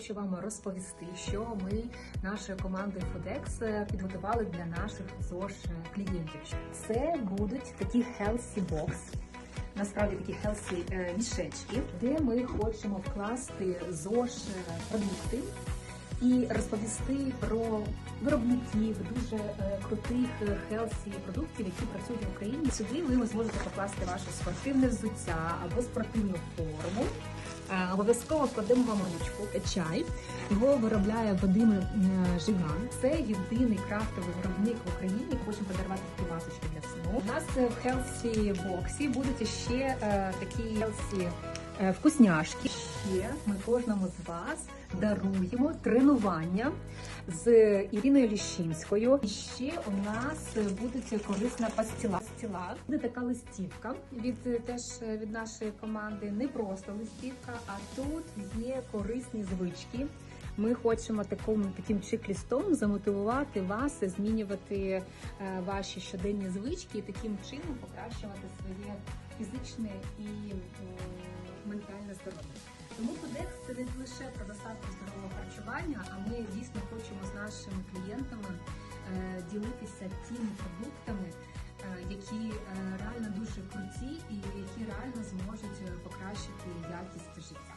Хочу вам розповісти, що ми нашою командою е, підготували для наших ЗОЖ клієнтів. Це будуть такі healthy box, насправді такі healthy е, мішечки, де ми хочемо вкласти ЗОЖ продукти і розповісти про виробників дуже е, крутих хелсі продуктів, які працюють в Україні. Сюди ви зможете покласти ваше спортивне взуття або спортивну форму. Е, Обов'язково кладемо вам ручку. Чай його виробляє Вадим е, Жиган. Це єдиний крафтовий виробник в Україні. Хочемо подарувати такі масочки для сну. У нас в Healthy боксі будуть ще е, такі е, вкусняшки. Ще ми кожному з вас даруємо тренування з Іриною Ліщинською. І ще у нас буде корисна пастіла. Пастіла. Буде така листівка від е, теж е, від нашої команди. Не просто листівка, а тут є корисні звички. Ми хочемо таким, таким чек-лістом замотивувати вас змінювати е, ваші щоденні звички і таким чином покращувати своє фізичне і ментальне здоров'я. Тому кодекс це не лише про доставку здорового харчування, а ми дійсно хочемо з нашими клієнтами ділитися тими продуктами, які е, реально дуже круті і які реально зможуть е, покращити якість життя.